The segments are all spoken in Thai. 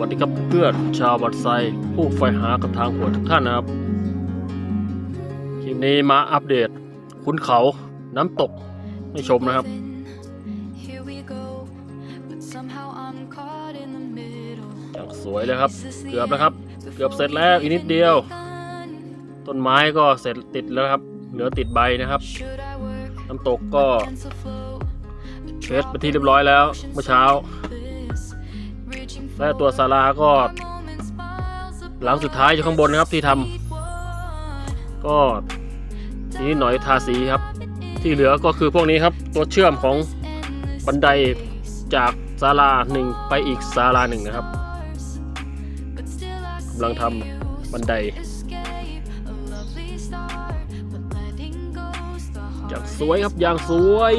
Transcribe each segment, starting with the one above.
วัสดีครับเพื่อนชาวบัดไซผู้ใฝ่หากระทางหัวทุกท่านนะครับ คลิปนี้มาอัปเดตคุณเขาน้ำตกให้ชมนะครับ Here we go, but somehow I'm caught in the middle. อย่างสวยเลยครับ เกือบแล้วครับ เกือบเสร็จแล้วอีกนิดเดียว ต้นไม้ก็เสร็จติดแล้วครับ เหลือติดใบนะครับ Should I work น้ำตกก็ pencil flow? เช็ดไปนที่เรียบร้อยแล้วเมื่อเช้า Bliss, reaching และตัวศาลาก็ หลังสุดท้ายอยู่ข้างบนนะครับที่ทำก็ทีนี้หน่อยทาสีครับ ที่เหลือก็คือพวกนี้ครับ ตัวเชื่อมของบันไดจากศาลาหนึ่งไปอีกศาลาหนึ่งนะครับกำลังทำบันได escape a lovely start, but letting go's the อย่าง hardest สวยครับอย่างสวย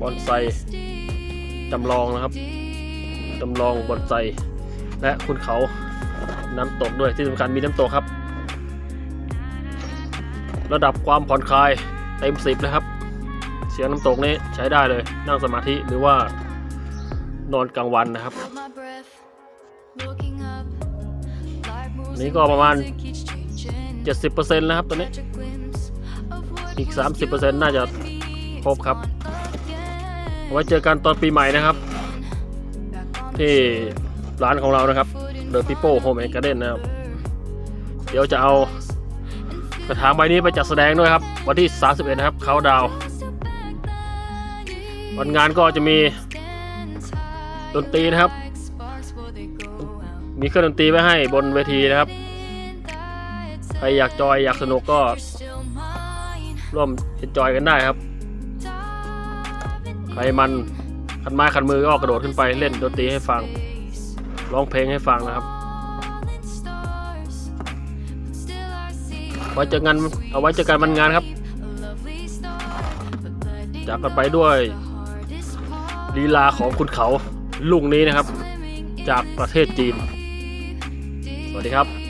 บอนไซจำลองนะครับ จำลองบอนไซและคุณเขาน้ำตกด้วยที่สำคัญมีน้ำตกครับ ระดับความผ่อนคลายเต็มสิบนะครับ เสียงน้ำตกนี้ใช้ได้เลยนั่งสมาธิหรือว่านอนกลางวันนะครับ นี่ก็ประมาณ 70%แล้วครับตอนนี้ อีก 30%น่าจะครบครับ ไว้เจอกันตอนปีใหม่นะครับ ที่ร้านของเรานะครับ The People Home and Garden นะครับ เดี๋ยวจะเอากระถางใบนี้ไปจัดแสดงด้วยครับ วันที่ 31 นะครับเขาดาว วันงานก็จะมีดนตรีนะครับ มีเครื่องดนตรีไว้ให้บนเวทีนะครับ ใครอยากจอยอยากสนุกก็ ร่วมจอยกันได้ครับ ใครมัน ขันไม้ขันมือก็กระโดดขึ้นไปเล่นดนตรีให้ฟัง ร้องเพลงให้ฟังนะครับ ไว้เจอกันเอาไว้เจอกันวันงานครับ จากกันไปด้วยลีลาของคุณเขาลุงนี้นะครับ จากประเทศจีน สวัสดีครับ